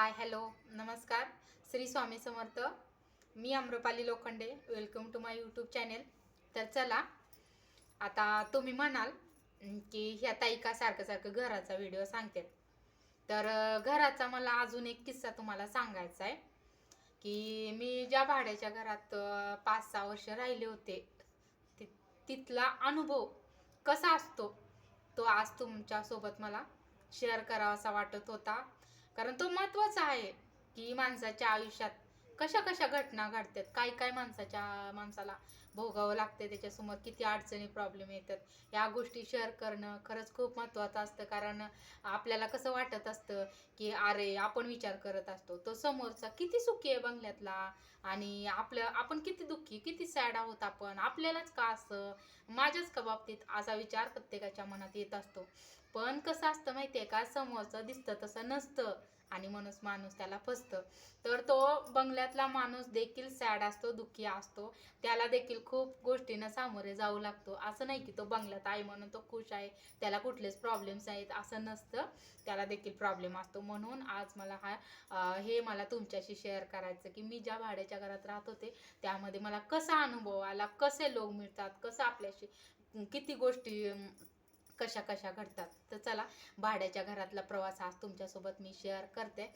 हाय hello नमस्कार. श्री स्वामी समर्थ. मी Amrapali Lokhande. Welcome to my YouTube channel तर चला आता तुम्ही म्हणाल की ह्या ताईका सारखं सारखं घराचा व्हिडिओ सांगते तर घराचा मला अजून एक किस्सा तुम्हाला सांगायचा आहे की मी ज्या भाड्याच्या घरात पाच सहा वर्ष राहिले होते ति- तिथला अनुभव कसा असतो तो आज तुमच्यासोबत मला शेअर करावासा वाटत होता. कारण तो महत्त्वाचा आहे की माणसाच्या आयुष्यात कशा कशा घटना घडतात काय काय माणसाच्या माणसाला भोगावं लागते त्याच्यासमोर किती अडचणी प्रॉब्लेम येतात. या गोष्टी शेअर करणं खरंच खूप महत्त्वाचं असतं. कारण आपल्याला कसं वाटत असतं की अरे आपण विचार करत असतो. तो समोरचा किती सुखी आहे बंगल्यातला आणि आपलं आपण किती दुःखी किती सॅड आहोत आपण. आपल्यालाच का असं? माझ्याच का बाबतीत असा विचार प्रत्येकाच्या मनात येत असतो. पण कसं असतं माहितीये का? समोरचं दिसतं तसं नसतं. आणि म्हणून माणूस त्याला फसतं. तर तो बंगल्यातला माणूस देखील सॅड असतो दुःखी असतो. त्याला देखील खूप गोष्टींना सामोरे जाऊ लागतो. असं नाही की तो बंगल्यात आहे म्हणून तो खुश आहे. त्याला कुठलेच प्रॉब्लेम्स आहेत असं नसतं. त्याला देखील प्रॉब्लेम असतो. म्हणून आज मला हा हे मला तुमच्याशी शेअर करायचं की मी ज्या भाड्याच्या घरात राहत होते त्यामध्ये मला कसा अनुभव आला? कसे लोक मिळतात? कसं आपल्याशी किती गोष्टी कशा कशा घडतात. तर चला भाड्याच्या घरातला प्रवास आज तुमच्यासोबत मी शेअर करते.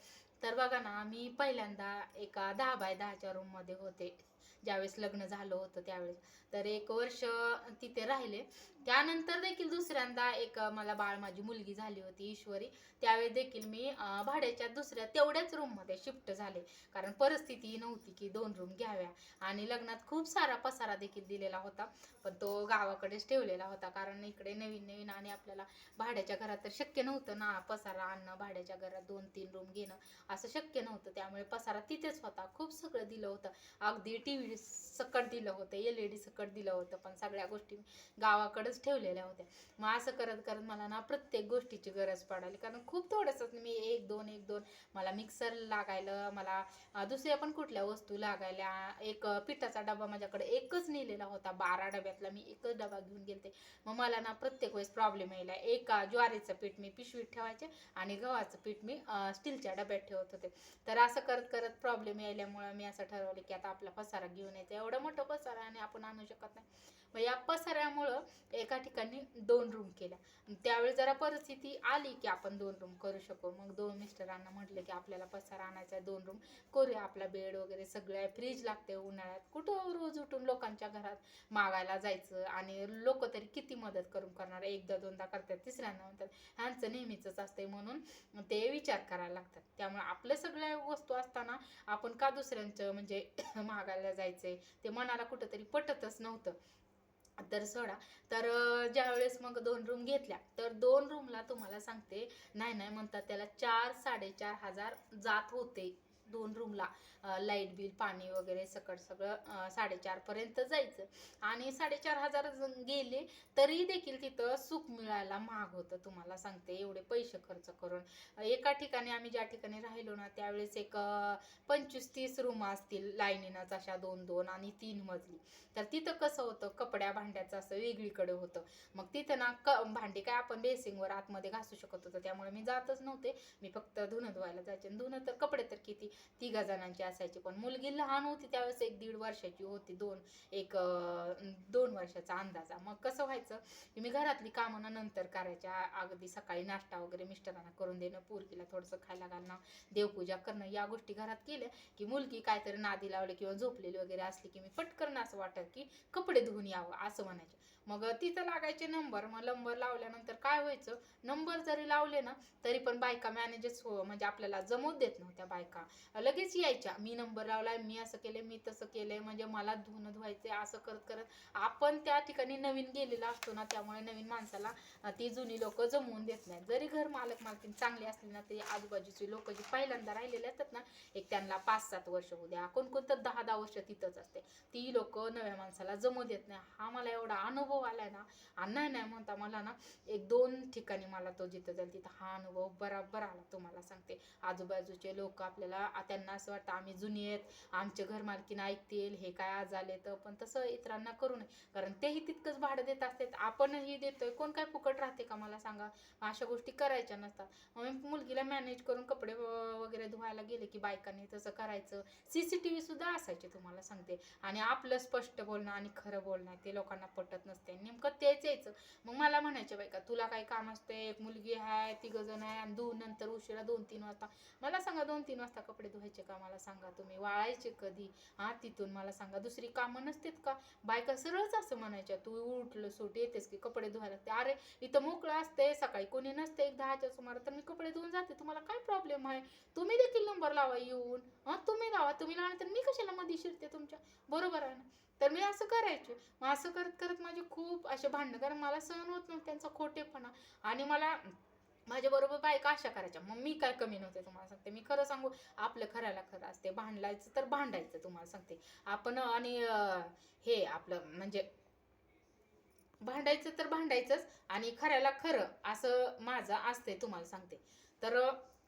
तर बघा ना मी पहिल्यांदा एका दहा बाय दहाच्या रूममध्ये होते. ज्यावेळेस लग्न झालं होतं त्यावेळेस. तर एक वर्ष तिथे राहिले. त्यानंतर देखील दुसऱ्यांदा एक मला बाळ माझी मुलगी झाली होती ईश्वरी. त्यावेळी देखील मी भाड्याच्या दुसऱ्या तेवढ्याच रूममध्ये शिफ्ट झाले. कारण परिस्थिती नव्हती की दोन रूम घ्याव्या. आणि लग्नात खूप सारा पसारा देखील दिलेला होता. पण तो गावाकडेच ठेवलेला होता. कारण इकडे नवीन नवीन आणि आपल्याला भाड्याच्या घरात तर शक्य नव्हतं ना पसारा आणणं भाड्याच्या घरात दोन तीन रूम घेणं. असं शक्य नव्हतं. त्यामुळे पसारा तिथेच होता. खूप सगळं दिलं होतं. अगदी टी व्ही सकट दिलं होतं एल ई डी सकट दिलं होतं. पण सगळ्या गोष्टी गावाकडेच ठेवलेल्या होत्या. मग असं करत करत मला ना प्रत्येक गोष्टीची गरज पडाली. कारण खूप थोडंसंच मी एक दोन एक दोन मला मिक्सर लागायला मला दुसऱ्या पण कुठल्या वस्तू लागायल्या. एक पिठाचा डबा माझ्याकडे एकच नेलेला होता. बारा डब्यातला मी एकच डबा घेऊन गेलते. मग मला ना प्रत्येक वेळेस प्रॉब्लेम यायला. एका ज्वारीचं पीठ मी पिशवीत ठेवायचे आणि गव्हाचं पीठ मी स्टीलच्या डब्यात ठेवत होते. तर असं करत करत प्रॉब्लेम यायल्यामुळं मी असं ठरवलं की आता आपला पसारा घेऊन यायचा. एवढं मोठं पसारा आणि आपण आणू शकत नाही. मग या पसाऱ्यामुळं एका ठिकाणी दोन रूम केल्या. त्यावेळी जरा परिस्थिती आली की आपण दोन रूम करू शकू. मग दोन मिस्टरांना म्हटलं की आपल्याला पसार आणायचा दोन रूम करूया आपला बेड वगैरे सगळं आहे. फ्रीज लागते उन्हाळ्यात. कुठं रोज उठून लोकांच्या घरात मागायला जायचं आणि लोक तरी किती मदत करून करणार? एकदा दोनदा करतात तिसऱ्यांदा म्हणतात. ह्यांचं नेहमीच असतंय म्हणून ते विचार करायला लागतात. त्यामुळे आपल्या सगळ्या वस्तू असताना आपण का दुसऱ्यांचं म्हणजे मागायला जायचंय? ते मनाला कुठंतरी पटतच नव्हतं. तर सोडा. तर ज्यावेळेस मग दोन रूम घेतल्या तर दोन रूमला तुम्हाला सांगते नाही नाही म्हणतात त्याला चार साडेचार हजार जात होते. दोन रूमला लाइट बिल पाणी वगैरे सकट सगळं साडेचारपर्यंत जायचं. आणि साडेचार हजार गेले तरी देखील तिथं सुख मिळायला महाग होतं तुम्हाला सांगते. एवढे पैसे खर्च करून. एका ठिकाणी आम्ही ज्या ठिकाणी राहिलो ना त्यावेळेस एक पंचवीस तीस रूम असतील लाईनीनंच अशा दोन दोन आणि तीन मजली. तर तिथं कसं होतं कपड्या भांड्याचं असं वेगळीकडे होतं. मग तिथं ना क भांडी काय आपण बेसिंगवर आतमध्ये घासू शकत होतो त्यामुळे मी जातच नव्हते. मी फक्त धुणं धुवायला जायचे. आणि धुणं तर कपडे तर किती तिघा जणांची असायची. पण मुलगी लहान होती त्यावेळेस एक दीड वर्षाची होती दोन एक दोन वर्षाचा अंदाजा. मग कसं व्हायचं की मी घरातली कामं नंतर करायच्या अगदी सकाळी नाश्ता वगैरे मिस्टरांना करून देणं पोरकीला थोडंसं खायला घालणं देवपूजा करणं या गोष्टी घरात केल्या की मुलगी काहीतरी नादी लावली किंवा झोपलेली वगैरे असली की मी पटकन असं वाटत की कपडे धुवून यावं असं म्हणायचं. मग तिथं लागायचे नंबर मग नंबर लावल्यानंतर काय व्हायचं? नंबर जरी लावले ना तरी पण बायका मॅनेजेस हो म्हणजे आपल्याला जमवत देत नव्हत्या बायका. लगेच यायच्या मी नंबर लावलाय मी असं केले मी तसं केलंय म्हणजे मला धुणं धुवायचंय असं करत करत. आपण त्या ठिकाणी नवीन गेलेला असतो ना त्यामुळे नवीन माणसाला ती जुनी लोक जमवून देत नाहीत. जरी घर मालक मालकीन चांगली असली ना ते आजूबाजूची लोक जी पहिल्यांदा राहिलेले असतात ना एक त्यांना पाच सात वर्ष होऊ द्या कोणकोणतं दहा दहा वर्ष तिथंच असते. ती लोक नव्या माणसाला जमू देत नाही. हा मला एवढा अनुभव आलाय ना आणि नाही नाही म्हणता मला ना एक दोन ठिकाणी मला तो जिथं जाईल तिथं हा अनुभव बराबर आला तुम्हाला सांगते. आजूबाजूचे लोक आपल्याला त्यांना असं वाटतं आम्ही जुनी आहेत आमचे घर मालकीन ऐकतील हे काय आज आले तर. पण तसं इतरांना करू नये कारण तेही तितकंच भाडं देत असतात आपणही देतोय. कोण काय फुकट राहते का मला सांगा? अशा गोष्टी करायच्या नसतात. मग मुलगीला मॅनेज करून कपडे वगैरे धुवायला गेले की बायकांनी तसं करायचं. सीसीटीव्ही सुद्धा असायचे तुम्हाला सांगते. आणि आपलं स्पष्ट बोलणं आणि खरं बोलणं ते लोकांना पटत नसतं. नेमकं तेच यायचं. मग मला म्हणायचे बायका तुला काही काम असते एक मुलगी आहे तिघ जण आहे आणि दोन नंतर उशिरा दोन तीन वाजता. मला सांगा दोन तीन वाजता कपडे धुवायचे का? मला सांगा तुम्ही. वाळायचे कधी? हा तिथून मला सांगा. दुसरी कामं नसतात का? बायका सरळच असं म्हणायच्या तू उठलं सूट येतेस की कपडे धुवायला. लागते अरे इथं मोकळं असते सकाळी कोणी नसते एक दहाच्या सुमार तर मी कपडे धुवून जाते. तुम्हाला काय प्रॉब्लेम आहे? तुम्ही देखील नंबर लावा येऊन. हां तुम्ही लावा. तुम्ही लावा तर मी कशाला मध्ये शिरते तुमच्या? बरोबर आहे ना. तर मी असं करायचे. मग असं करत करत माझे खूप असे भांडणं कारण मला सहन होत नव्हतं त्यांचा खोटेपणा. आणि मला माझ्या बरोबर बायका अशा करायच्या. मग मी काय कमी नव्हते तुम्हाला सांगते. मी खरं सांगू आपलं खऱ्याला खरं असते. भांडायचं तर भांडायचं तुम्हाला सांगते. आपण आणि हे आपलं म्हणजे भांडायचं तर भांडायचंच आणि खऱ्याला खरं असं माझं असते तुम्हाला सांगते. तर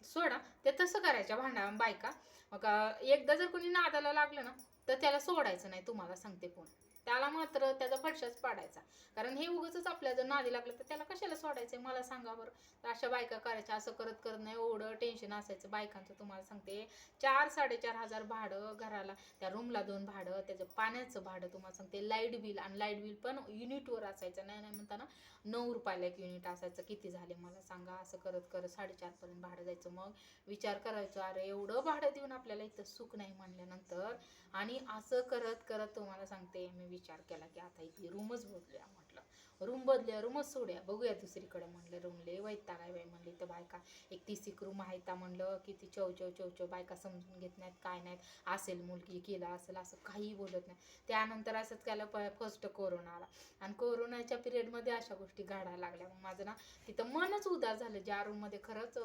सोडा. ते तसं करायच्या भांडा बायका. मग एकदा जर कोणी नादाला लागलं ना तर त्याला सोडायचं नाही तुम्हाला सांगते कोण त्याला मात्र त्याचा फडशाच पाडायचा. कारण हे उगच आपल्या जर नादी लागलं तर त्याला कशाला सोडायचं मला सांगा बरं. तर अशा बायका करायच्या. असं करत करत नाही एवढं टेन्शन असायचं. बायकांचं तुम्हाला सांगते. चार साडेचार हजार भाडं घराला. त्या रूमला दोन भाडं त्याचं पाण्याचं भाडं तुम्हाला सांगते. लाइट बिल आणि लाइट बिल पण युनिटवर असायचं. नाही नाही म्हणताना नऊ रुपयाला एक युनिट असायचं. किती झाले मला सांगा. असं करत करत साडेचारपर्यंत भाडं जायचं. मग विचार करायचो अरे एवढं भाडं देऊन आपल्याला इथं सुख नाही म्हणल्यानंतर आणि असं करत करत तुम्हाला सांगते मी विचार केला की आता इथली रूमच बदलूया म्हटलं. रूम बदल्या रूमच सोडूया. बघूया दुसरीकडे म्हणलं रूमले वैताग आहे बाई म्हणली तर बायका. एक तीस एक रूम आहे त्या म्हणलं की ती चव चव चव चव बायका समजून घेत नाहीत काय नाहीत. असेल मुलगी केला असेल असं काही बोलत नाही. त्यानंतर असंच केलं प फर्स्ट कोरोना आला. आणि कोरोनाच्या पिरियडमध्ये अशा गोष्टी घडायला लागल्या. मग माझं ना तिथं मनच उदास झालं. ज्या रूममध्ये खरंच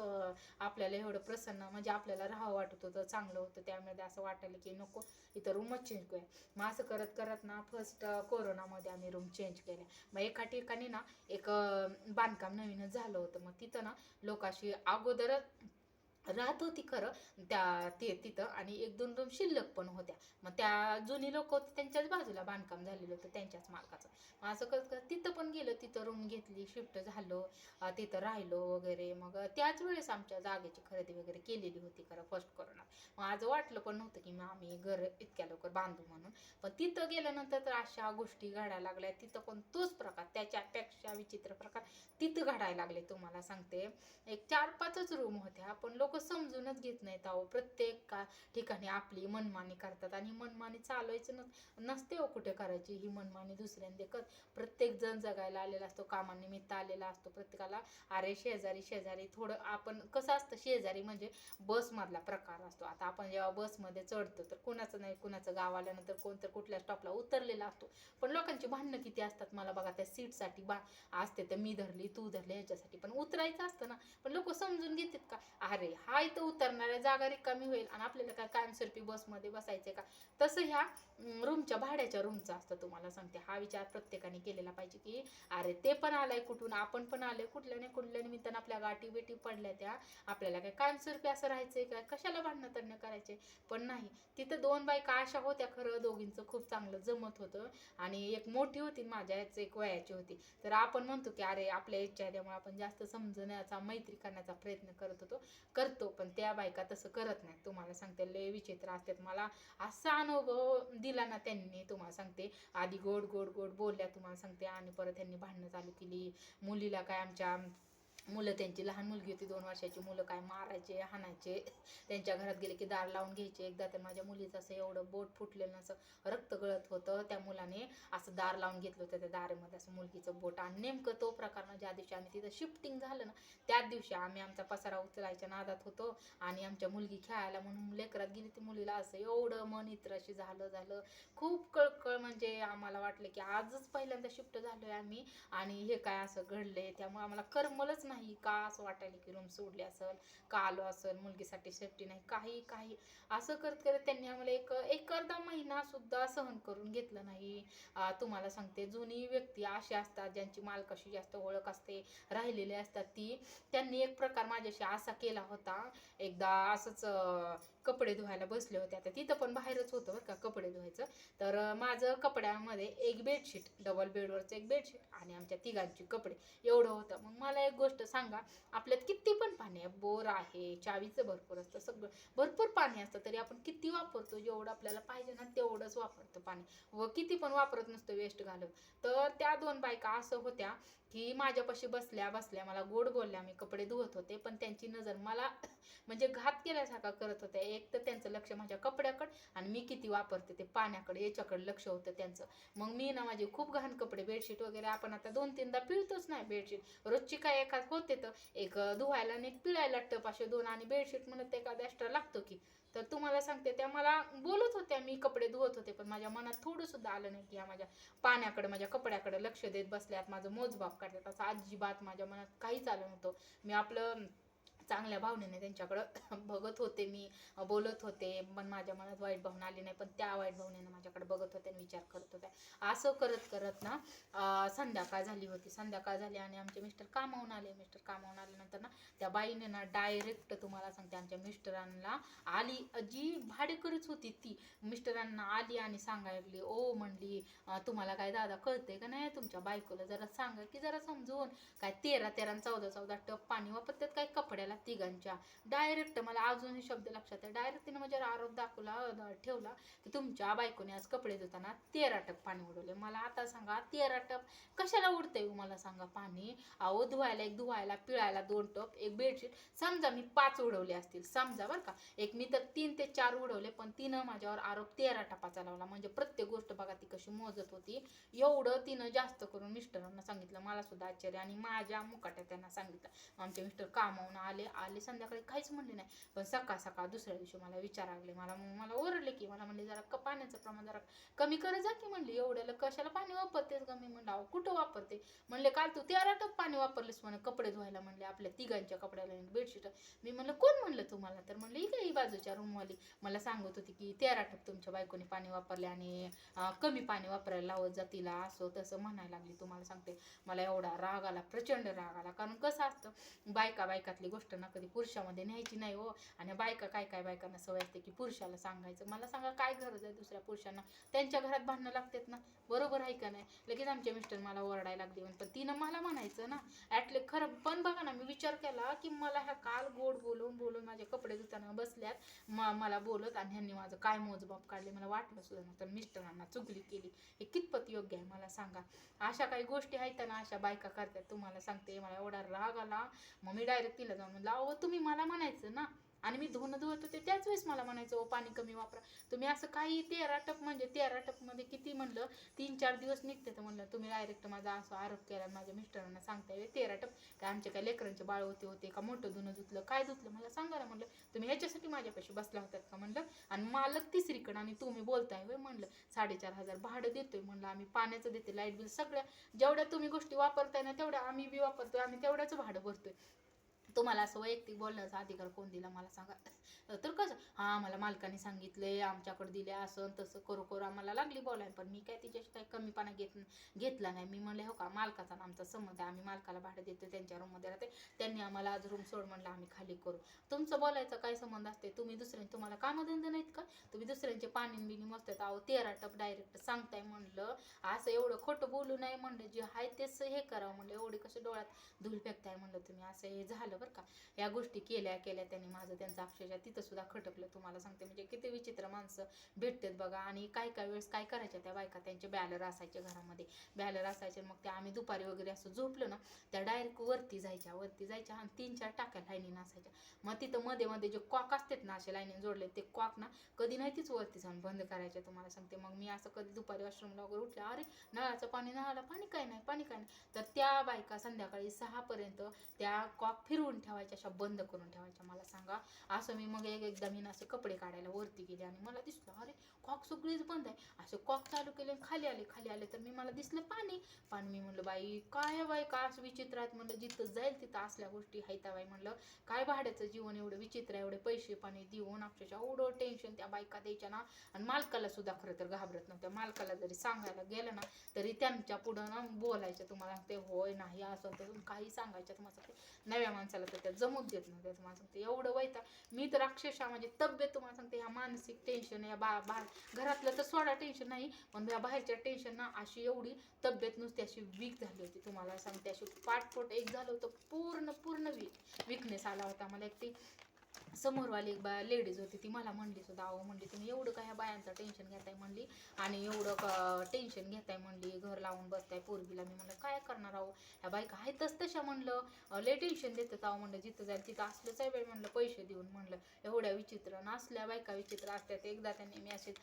आपल्याला एवढं प्रसन्न म्हणजे आपल्याला राहावं वाटत होतं चांगलं होतं. त्यामध्ये असं वाटायला की नको इथं रूमच चेंज करूया. मग असं करत करत ना फर्स्ट कोरोनामध्ये आम्ही रूम चेंज केल्या. मग एका ठिकाणी ना एक बांधकाम नवीनच झालं होतं. मग तिथं ना लोकांशी अगोदर राहत होती खरं त्या ते तिथं आणि एक दोन रूम शिल्लक पण होत्या. मग त्या जुनी लोक होते त्यांच्याच बाजूला बांधकाम झालेलं होतं त्यांच्याच मालकाचं. मग असं करत करत तिथं पण गेलं तिथं रूम घेतली शिफ्ट झालो तिथं राहिलो वगैरे. मग त्याच वेळेस आमच्या जागेची खरेदी वगैरे केलेली होती खरं फर्स्ट कोरोनात मग आज वाटलं पण नव्हतं की मग आम्ही घर इतक्या लवकर बांधू म्हणून. पण तिथं गेल्यानंतर तर अशा गोष्टी घडायला लागल्या. तिथं पण तोच प्रकार त्याच्यापेक्षा विचित्र प्रकार तिथं घडायला लागले तुम्हाला सांगते. एक चार पाचच रूम होत्या पण लोक समजूनच घेत नाहीत अहो. प्रत्येक का ठिकाणी आपली मनमानी करतात आणि मनमानी चालवायचं नस नसते हो कुठे करायची. ही मनमानी दुसऱ्यांदे कर. प्रत्येक जण जगायला आलेला असतो कामानिमित्त आलेला असतो. प्रत्येकाला अरे शेजारी शेजारी थोडं आपण कसं असतं शेजारी म्हणजे बसमधला प्रकार असतो. आता आपण जेव्हा बसमध्ये चढतो तर कुणाचं नाही कुणाचं गाव आल्यानंतर कोणतर कुठल्या स्टॉपला उतरलेला असतो. पण लोकांची भांडणं किती असतात मला बघा त्या सीटसाठी बा असते तर मी धरली तू धरली ह्याच्यासाठी. पण उतरायचं असतं ना. पण लोक समजून घेतात का अरे हा इथं उतरणाऱ्या जागा रिकामी होईल आणि आपल्याला काय कायमस्वरूपी बसमध्ये बसायचे का? तसं ह्या रूमच्या भाड्याच्या रूमचा असतं तुम्हाला सांगते. हा विचार प्रत्येकाने केलेला पाहिजे की अरे ते पण आलंय कुठून आपण पण आलोय कुठल्या नाही कुठल्या निमित्तानं आपल्या गाठी बेटी पडल्या त्या आपल्याला काय कायमस्वरूपी असं राहायचंय काय कशाला भांडणं तडणं करायचे पण नाही. तिथं दोन बायका अशा होत्या खरं दोघींचं खूप चांगलं जमत होतं आणि एक मोठी होती माझ्या याच एक वयाची होती. तर आपण म्हणतो की अरे आपल्या इच्छा त्यामुळे आपण जास्त समजण्याचा मैत्री करण्याचा प्रयत्न करत होतो. करतो पण त्या बायका तसं करत नाहीत. तुम्हाला सांगते लय विचित्र असतात. मला असा अनुभव दिला ना त्यांनी तुम्हाला सांगते. आधी गोड गोड गोड बोलल्या तुम्हाला सांगते. आणि परत त्यांनी भांडणं चालू केली. मुलीला काय आमच्या मुलं त्यांची लहान मुलगी होती दोन वर्षाची. मुलं काय मारायचे हाणायचे. त्यांच्या घरात गेले की दार लावून घ्यायचे. एकदा तर माझ्या मुलीचं असं एवढं बोट फुटलेलं असं रक्त गळत होतं. त्या मुलाने असं दार लावून घेतलं होतं त्या दारेमध्ये. असं मुलगीचं बोट आणि नेमकं तो प्रकार ना ज्या दिवशी आम्ही तिथं शिफ्टिंग झालं ना त्याच दिवशी आम्ही आमचा पसारा उचलायच्या नादात होतो आणि आमच्या मुलगी खेळायला म्हणून लेकरात गेली ती मुलीला. असं एवढं मन इतराशी झालं झालं. खूप कळकळ म्हणजे आम्हाला वाटलं की आजच पहिल्यांदा शिफ्ट झालो आहे आम्ही आणि हे काय असं घडलंय. त्यामुळे आम्हाला करमलंच नाही नाही का? असं वाटायला की रूम सोडली असेल का आलो असेल मुलगीसाठी सेफ्टी नाही काही काही. असं करत करत त्यांनी आम्हाला एक एक अर्धा महिना सुद्धा सहन करून घेतलं नाही. तुम्हाला सांगते जुनी व्यक्ती अशी असतात ज्यांची मालकाशी जास्त ओळख असते राहिलेली असतात ती. त्यांनी एक प्रकार माझ्याशी असा केला होता. एकदा असंच कपडे धुवायला बसले होते. आता तिथं पण बाहेरच होतं बरं का कपडे धुवायचं. तर माझं कपड्यामध्ये एक बेडशीट डबल बेडवरचं एक बेडशीट आणि आमच्या तिघांची कपडे. एवढं होतं. मग मला एक गोष्ट तर सांगा आपल्यात किती पण पाणी आहे बोर आहे चावीचं भरपूर असतं सगळं. भरपूर पाणी असतं तरी आपण किती वापरतो जेवढं आपल्याला पाहिजे ना तेवढंच वापरतो पाणी व किती पण वापरत नसतो वेस्ट घालत तर त्या दोन बायका असं होत्या की माझ्यापाशी बसल्या बसल्या मला गोड बोलल्या. मी कपडे धुवत होते पण त्यांची नजर मला म्हणजे घात केल्यासारखा करत होत्या. एक तर त्यांचं लक्ष माझ्या कपड्याकडे आणि मी किती वापरते ते पाण्याकडे. याच्याकडे लक्ष होतं त्यांचं. मग मी ना माझे खूप घाण कपडे बेडशीट वगैरे आपण आता दोन तीनदा पिळतोच नाही बेडशीट. रोजची काय एखाद होते तर. एक धुवायला आणि एक पिळायला टप असे दोन आणि बेडशीट म्हणत एखादा एक्स्ट्रा लागतो की. तर तुम्हाला सांगते त्या मला बोलत होत्या मी कपडे धुवत होते पण माझ्या मनात थोडं सुद्धा आलं नाही की या माझ्या पाण्याकडे माझ्या कपड्याकडे लक्ष देत बसल्यात माझं मोजबाप करतात. असं अजिबात माझ्या मनात काहीच आलं नव्हतं. मी आपलं चांगल्या भावनेने त्यांच्याकडं बघत होते मी बोलत होते. पण माझ्या मनात वाईट भावना आली नाही पण त्या वाईट भावनेनं माझ्याकडे बघत होते आणि विचार करत होत्या असं करत करत ना संध्याकाळ झाली होती. संध्याकाळ झाली आणि आमचे मिस्टर कामावून आले. मिस्टर कामावून आल्यानंतर ना त्या बाईने ना डायरेक्ट तुम्हाला सांगते आमच्या मिस्टरांना आली. जी भाडेकरच होती ती. मिस्टरांना आली आणि सांगायली लागली ओ म्हणली तुम्हाला काय दादा कळते का नाही? तुमच्या बायकोला जरा सांगा की जरा समजून. काय तेरा तेरा चौदा चौदा टप पाणी वापरतात काय कपड्याला तिघांच्या. डायरेक्ट मला अजूनही शब्द लक्षात आहे. डायरेक्ट तिने माझ्यावर आरोप दाखवला ठेवला की तुमच्या बायकोने आज कपडे धुताना तेरा टप पाणी उडवले. मला आता सांगा तेरा टप कशाला उडतंय हो मला सांगा पाणी? अहो धुवायला एक धुवायला पिळायला दोन टप एक बेडशीट. समजा मी पाच उडवले असतील. समजा बरं का एक मी तर तीन ते चार उडवले पण तिनं माझ्यावर आरोप तेरा टपाचा लावला. म्हणजे प्रत्येक गोष्ट बघा ती कशी मोजत होती. एवढं तिनं जास्त करून मिस्टरांना सांगितलं. मला सुद्धा आश्चर्य. आणि माझ्या मुकाट्या त्यांना सांगितलं. आमचे मिस्टर कामावून आले. आले संध्याकाळी काहीच म्हणले नाही. पण सकाळ सकाळ दुसऱ्या दिवशी मला विचार लागले. मला मला ओरडले की मला म्हणले जरा क- पाण्याचं प्रमाण जरा कमी करत जा की म्हणले. एवढ्याला कशाला पाणी वापरतेस का मी? म्हणलं अहो कुठं वापरते? म्हणले काल तू तेरा टप पाणी वापरलेस म्हणे कपडे धुवायला म्हणले आपल्या तिघांच्या कपड्याला बेडशीट मी म्हणलं कोण म्हणलं तुम्हाला? तर म्हणलं ही ही बाजूच्या रूमवाली मला सांगत होती की तेरा टप तुमच्या बायकोने पाणी वापरले आणि कमी पाणी वापरायला लावत जा तिला असं तसं म्हणायला लागली. तुम्हाला सांगते मला एवढा राग आला प्रचंड राग आला. कारण कसं असतं बायका बायकातली गोष्ट ना कधी पुरुषामध्ये न्यायची नाही हो. आणि बायका काय काय बायकांना सवय असते की पुरुषाला सांगायचं. मला सांगा काय गरज आहे दुसऱ्या पुरुषांना? त्यांच्या घरात भांडणं लागतात ना. बरोबर आहे का नाही? लगेच आमचे मिस्टर मला ओरडायला लागले. पण तिनं मला म्हणायचं ना. ॲटले खरं पण बघा ना मी विचार केला की मला ह्या काल गोड बोलून बोलून माझे कपडे धुताना बसल्यात. म मला बोलत आणि ह्यांनी माझं काय मोजबाप काढले? मला वाटलं सुद्धा नव्हतं. मिस्टरांना चुगली केली. हे कितपत योग्य आहे मला सांगा. अशा काही गोष्टी आहेत ना अशा बायका करतात. तुम्हाला सांगते मला एवढा राग आला. मग मी डायरेक्ट तिला जाऊन म्हणलं अहो तुम्ही मला म्हणायचं ना. आणि मी धुणं धुवत होते त्याच वेळेस मला म्हणायचं ओ पाणी कमी वापरा. तुम्ही असं काही तेरा टप म्हणजे तेरा टपमध्ये किती म्हणलं तीन चार दिवस निघते. तर म्हणलं तुम्ही डायरेक्ट माझा असं आरोप केला माझ्या मिस्टरांना सांगता येईल तेरा टप. काय आमचे काय लेकरांचे बाळ होते होते का? मोठं धुणं धुतलं काय धुतलं? मला सांगा ना म्हणलं तुम्ही ह्याच्यासाठी माझ्यापाशी बसला होतात का? म्हणलं आणि मालक तिसरीकडं आणि तुम्ही बोलताय होय म्हणलं साडेचार हजार भाडं देतोय म्हणलं आम्ही पाण्याचं देते लाइट बिल सगळ्या जेवढ्या तुम्ही गोष्टी वापरताय ना तेवढ्या आम्ही बी वापरतोय आम्ही तेवढ्याच भाडं भरतोय. तुम्हाला असं वैयक्तिक बोलण्याचा अधिकार कोण दिला मला सांगा. तर कसं? हां मला मालकाने सांगितले आमच्याकडे दिले असं तसं करू करू आम्हाला लागली बोलायला पण मी काय तिच्याशी काही कमीपणा घेत घेतला नाही. मी म्हणले हो का मालकाचा आणि आमचा संबंध आहे. आम्ही मालकाला भाडं देतो त्यांच्या रूममध्ये राहते त्यांनी आम्हाला आज रूम सोड म्हणलं आम्ही खाली करू. तुमचं बोलायचं काय संबंध असते तुम्ही दुसऱ्यांनी तुम्हाला कामधंदे नाहीत का? तुम्ही दुसऱ्यांचे पाणी बिनी मस्तात अहो तेरा टप डायरेक्ट सांगताय म्हणलं. असं एवढं खोटं बोलू नाही म्हणलं. जे आहे तेच हे करावं म्हणलं. एवढे कसे डोळ्यात धूल फेकताय म्हणलं तुम्ही. असं हे झालं बरं का? या गोष्टी केल्या केल्या त्यांनी माझं त्यांचं अक्षरशः तिथं सुद्धा खटकलं. तुम्हाला सांगते म्हणजे किती विचित्र माणसं भेटतात बघा. आणि काय काय वेळेस काय करायच्या त्या बायका? त्यांचे बॅलर असायचे घरामध्ये. बॅलर असायचे मग ते आम्ही दुपारी वगैरे असं झोपलो ना त्या डायरेक्ट वरती जायच्या वरती जायच्या आणि तीन चार टाक्या लाईनीनं असायच्या. मग तिथं मध्ये मध्ये जे कॉक असतात ना असे लाईनीने जोडले ते कॉक ना कधी नाही तीच वरती जाऊन बंद करायचे तुम्हाला सांगते. मग मी असं कधी दुपारी वॉशरूमला वगैरे उठले अरे नळाचं पाणी नळाला पाणी काय नाही पाणी काय नाही. तर त्या बायका संध्याकाळी सहापर्यंत त्या कॉक फिरवून ठेवायच्या अशा बंद करून ठेवायच्या. मला सांगा असं मी मग एक एकदा मी असे कपडे काढायला वरती गेले आणि मला दिसलं अरे कॉक सगळीच बंद आहे. असे कॉक चालू केले आणि खाली आले खाली आले तर मी मला दिसलं पाणी. पाणी मी म्हणलं बाई काय बाई? काय असं विचित्र आहेत? म्हणलं जिथं जाईल तिथं असल्या गोष्टी हायता बाई. म्हणलं काय भाड्याचं जीवन एवढं विचित्र आहे एवढे पैसे पाणी देऊन अक्षरशः एवढं टेन्शन त्या बायका द्यायच्या ना. आणि मालकाला सुद्धा खरं तर घाबरत नव्हत्या. मालकाला जरी सांगायला गेलं ना तरी त्यांच्या पुढं ना बोलायचं तुम्हाला ते होय नाही असं तसं काही सांगायचं तुम्हाला. नव्या माणसाला केलं तर त्या जमूत देत नव्हत्या तुम्हाला सांगते एवढं वैता मी तर अक्षरशः म्हणजे तब्येत तुम्हाला सांगते ह्या मानसिक टेन्शन या बा बाहेर घरातलं तर सोडा टेन्शन नाही पण या बाहेरच्या टेन्शन ना अशी एवढी तब्येत नुसती अशी वीक झाली होती. तुम्हाला सांगते अशी पाठपोट एक झालं होतं पूर्ण पूर्ण वीक विकनेस आला होता मला एक ती समोरवाली एक बा लेडीज होती ती मला म्हणली सुद्धा अहो म्हणली तुम्ही एवढं काय ह्या बायांचं टेन्शन घेताय? म्हणली. आणि एवढं टेन्शन घेताय? म्हणली. घर लावून बसताय पोरगीला. मी म्हणलं काय करणार अहो? ह्या बायका आहेतच तशा म्हणलं. ले लय टेन्शन देतात अहो म्हणलं. जिथं जाईल तिथं असलंच आहे बाई म्हणलं पैसे देऊन म्हणलं. एवढ्या विचित्र नसल्या बायका विचित्र असतात. एकदा त्यांनी मी असे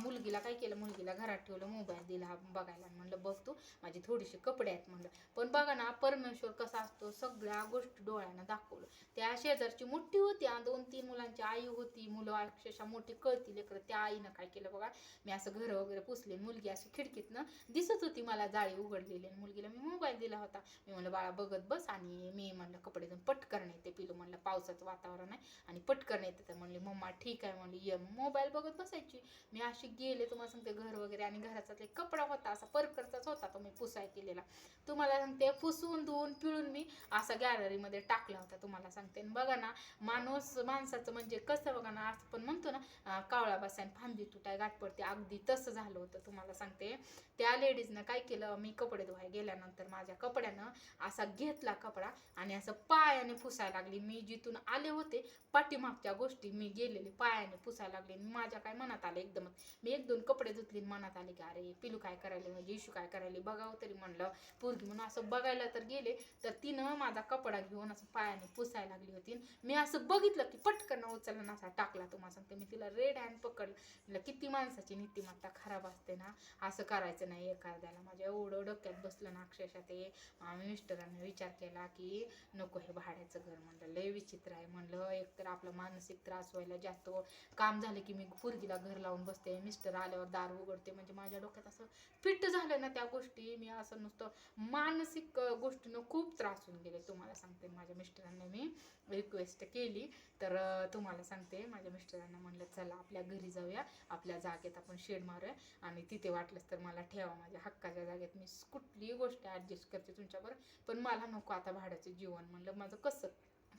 मुलगीला काय केलं? मुलगीला घरात ठेवलं मोबाईल दिला बघायला म्हणलं बघ तू माझी थोडीशी कपडे आहेत म्हणलं. पण बघा ना परमेश्वर कसा असतो सगळ्या गोष्टी डोळ्यानं दाखवलं. त्या शेजारची मोठी होती आ, दोन तीन मुलांची आई होती मुलं अक्षरशः मोठी कळतील लेकरं. त्या आईनं काय केलं बघा मी असं घरं वगैरे पुसले मुलगी अशी खिडकीतनं दिसत होती मला जाळी उघडलेली आणि मुलगीला मी मोबाईल दिला होता. मी म्हणलं बाळा बघत बस आणि मी म्हणलं कपडे धुवून पटकन येते पिलं. म्हणलं पावसाचं वातावरण आहे आणि पटकन येते. तर म्हणली मम्मा ठीक आहे. म्हणली ये मोबाईल बघत बसायची. मी अशी गेले तुम्हाला सांगते घर वगैरे आणि घराचा ते कपडा होता असा परकरचाच होता तो मी पुसाय केलेला. तुम्हाला सांगते पुसून धुवून पिळून मी असा गॅलरीमध्ये टाकला होता तुम्हाला सांगते. आणि बघा ना माणूस माणसाचं म्हणजे कसं बघा ना असं पण म्हणतो ना कावळा बसायन फांदी तुटाय गाठ पडते. अगदी तसं झालं होतं तुम्हाला सांगते. त्या लेडीजनं काय केलं मी कपडे धुवाय गेल्यानंतर माझ्या कपड्यानं असा घेतला कपडा आणि असं पायाने पुसायला लागली. मी जिथून आले होते पाठीमागच्या गोष्टी मी गेलेले पायाने पुसायला लागले माझ्या काय मनात आलं एकदमच मी एक दोन कपडे धुतले मनात आले की अरे पिलू काय करायला म्हणजे इशू काय करायला बघावं तरी म्हणलं. पूर्वी म्हणून असं बघायला तर गेले तर तिनं माझा कपडा घेऊन असं पायाने पुसायला लागली होती मी असं बघितलं ती पटकन उचलला असा टाकला तुम्हाला सांगते मी तिला रेड हँड पकडलं. किती माणसाची नीतिमत्ता खराब असते ना? असं करायचं नाही एखाद्याला. माझ्या एवढं डोक्यात बसलं ना अक्षरशः ते. आम्ही मिस्टरांनी विचार केला की नको हे भाड्याचं घर म्हणलं. लय विचित्र आहे. म्हणलं एकतर आपला मानसिक त्रास व्हायला जास्त काम झालं की मी पुरगीला घर लावून बसते. मिस्टर आल्यावर दार उघडते. म्हणजे माझ्या डोक्यात असं फिट झालं ना त्या गोष्टी. मी असं नुसतं मानसिक गोष्टीनं खूप त्रास होऊन गेले. तुम्हाला सांगते माझ्या मिस्टरांना मी रिक्वेस्ट केली. तर तुम्हाला सांगते माझ्या मिस्टरांना म्हणलं चला आपल्या घरी जाऊया. आपल्या जागेत आपण शेड मारूया आणि तिथे वाटलंच तर मला ठेवा. माझ्या हक्काच्या जागेत मी कुठलीही गोष्ट ॲडजस्ट करते तुमच्याबरोबर. पण मला नको आता भाड्याचं जीवन. म्हणलं माझं कसं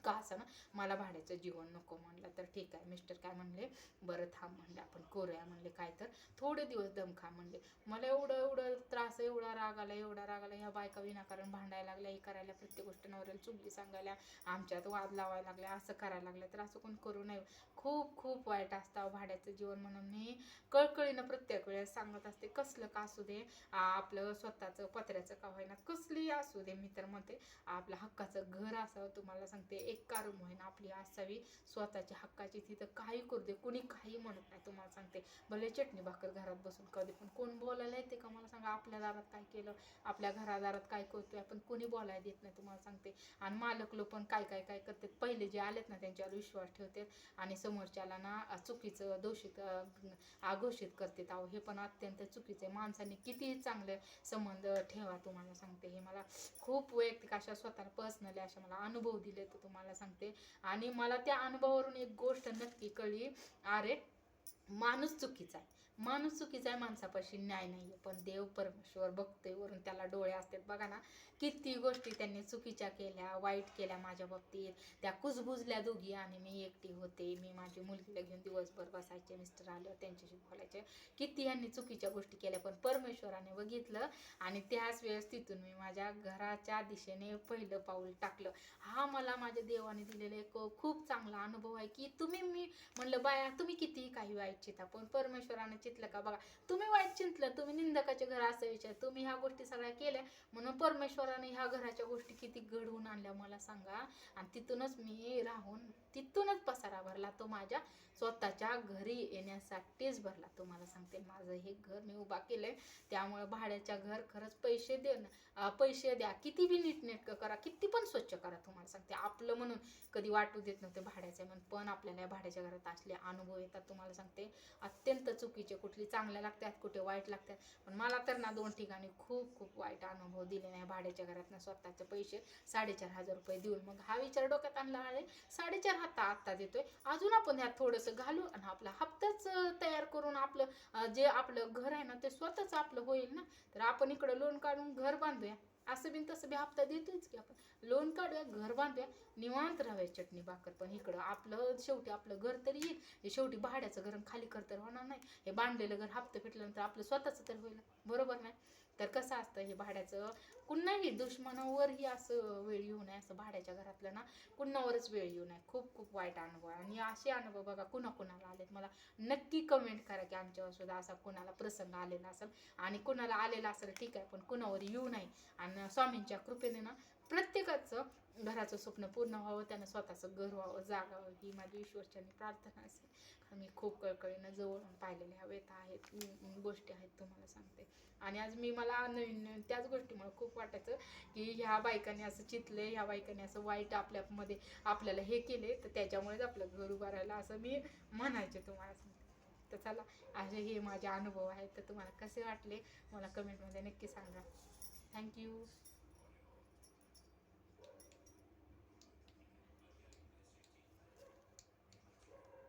का असं ना मला भाड्याचं जीवन नको म्हणलं तर ठीक आहे. मिस्टर काय म्हणले बरं थांब म्हणले आपण करूया म्हणले काय तर. थोडे दिवस दमखा म्हणले. मला एवढं एवढं त्रास एवढा राग आला एवढा राग आला ह्या बायका विनाकारण भांडायला लागल्या हे करायला प्रत्येक गोष्ट नवऱ्याला चुगली सांगायला आमच्यात वाद लावायला लागल्या असं करायला लागलं तर असं कोण करू नये. खूप खूप वाईट असतं भाड्याचं जीवन म्हणून. मी कळकळीनं प्रत्येक वेळेस सांगत असते कसलं का असू दे आपलं स्वतःचं पत्र्याचं का होईना कसली असू दे. मी तर म्हणते आपलं हक्काचं घर असावं तुम्हाला सांगते एक कारण रूम आपली असावी स्वतःच्या हक्काची तिथं काही करू दे कुणी काही म्हणत नाही तुम्हाला सांगते. भले चटणी भाकर घरात बसून कधी पण कोण बोलायला येते का? मला सांगा आपल्या दारात काय केलं? आपल्या घरादारात काय करतोय आपण? कोणी बोलायला देत नाही तुम्हाला सांगते. आणि मालक लोक पण काय काय काय करतात? पहिले जे आलेत ना त्यांच्यावर विश्वास ठेवतात. आणि समोरच्याला ना चुकीचं दोषित आघोषित घोषित करतात. अहो हे पण अत्यंत चुकीचं आहे. माणसाने कितीही चांगले संबंध ठेवा तुम्हाला सांगते. हे मला खूप वैयक्तिक अशा स्वतःला पर्सनली अशा मला अनुभव दिले तर तुम्हाला. सांगते. आणि मला त्या अनुभवावरून एक गोष्ट नक्की कळली. अरे माणूस चुकीचा आहे. माणूस चुकीचा आहे माणसापाशी न्याय नाही आहे पण देव परमेश्वर बघतोय वरून त्याला डोळे असतात. बघा ना किती गोष्टी त्यांनी चुकीच्या केल्या वाईट केल्या माझ्या बाबतीत. त्या कुजबुजल्या दोघी आणि मी एकटी होते. मी माझी मुलगीला घेऊन दिवसभर बसायचे मिस्टर आले त्यांच्याशी बोलायचे. किती यांनी चुकीच्या गोष्टी केल्या पण परमेश्वराने बघितलं आणि त्याच वेळेस तिथून मी माझ्या घराच्या दिशेने पहिलं पाऊल टाकलं. हा मला माझ्या देवाने दिलेला एक खूप चांगला अनुभव आहे की तुम्ही मी म्हणलं बाया तुम्ही कितीही काही वाईट चिता पण परमेश्वराने चितलं का? बघा तुम्ही वाईट चिंतलं तुम्ही निंदकाचे घर असं विचार तुम्ही ह्या गोष्टी सगळ्या केल्या म्हणून परमेश्वराने ह्या घराच्या गोष्टी किती घडवून आणल्या मला सांगा. आणि तिथूनच मी राहून तिथूनच पसारा भरला तो माझ्या स्वतःच्या घरी येण्यासाठीच भरला. तुम्हाला सांगते माझं हे घर मी उभा केलंय त्यामुळे भाड्याच्या घर खरंच पैसे दे पैसे द्या किती बी नीटनेटकं करा किती पण स्वच्छ करा तुम्हाला सांगते. आपलं म्हणून कधी वाटू देत नव्हते भाड्याचे म्हणून पण आपल्याला या भाड्याच्या घरात असले अनुभव येतात तुम्हाला सांगते. अत्यंत चुकीचे कुठली चांगल्या लागतात कुठे वाईट लागतात. पण मला तर ना दोन ठिकाणी खूप खूप वाईट अनुभव दिले नाही. भाड्याच्या घरात ना स्वतःचे पैसे साडेचार हजार रुपये देऊन. मग हा विचार डोक्यात आणला आहे. साडेचार हप्ता आत्ता देतोय. अजून आपण ह्यात थोडंसं घालू आणि आपला हप्ताच तयार करून आपलं जे आपलं घर आहे ना ते स्वतःच आपलं होईल ना. तर आपण इकडं लोन काढून घर बांधूया. असं बिन तसं बी हप्ता देतोच की आपण. लोन काढूया घर बांधूया निवांत राहूया चटणी भाकर. पण इकडं आपलं शेवटी आपलं घर तरी येईल. हे शेवटी भाड्याचं घर खाली कर तर होणार नाही. हे बांधलेलं घर हप्ता फिटल्यानंतर आपलं स्वतःचं तर होईल. बरोबर नाही? तर कसं असतं हे भाड्याचं कुणाही दुश्मनावरही असं वेळ येऊ नये असं भाड्याच्या घरातलं ना कुणावरच वेळ येऊ नये. खूप खूप वाईट अनुभव आहे. आणि असे अनुभव बघा कुणा कुणाला आलेत? मला नक्की कमेंट करा की आमच्यावर सुद्धा असा कुणाला प्रसंग आलेला असेल आणि कुणाला आलेला असेल ठीक आहे पण कुणावर येऊ नये. आणि स्वामींच्या कृपेने ना प्रत्येकाचं घराचं स्वप्न पूर्ण व्हावं त्यानं स्वतःचं घर व्हावं जागावं ही माझी ईश्वरच्यानी प्रार्थना असेल. कारण मी खूप कळकळीनं जवळून पाहिलेल्या ह्या व्यथा आहेत गोष्टी आहेत तुम्हाला सांगते. आणि आज मी मला नवीन नवीन त्याच गोष्टीमुळे खूप वाटायचं की ह्या बायकांनी असं चितले ह्या बायकांनी असं वाईट आपल्यामध्ये आपल्याला हे केले तर त्याच्यामुळेच आपलं घर उभारायला असं मी म्हणायचे तुम्हाला. सांगते तर चला असे हे माझे अनुभव आहेत. तर तुम्हाला कसे वाटले? मला कमेंटमध्ये नक्की सांगा. थँक्यू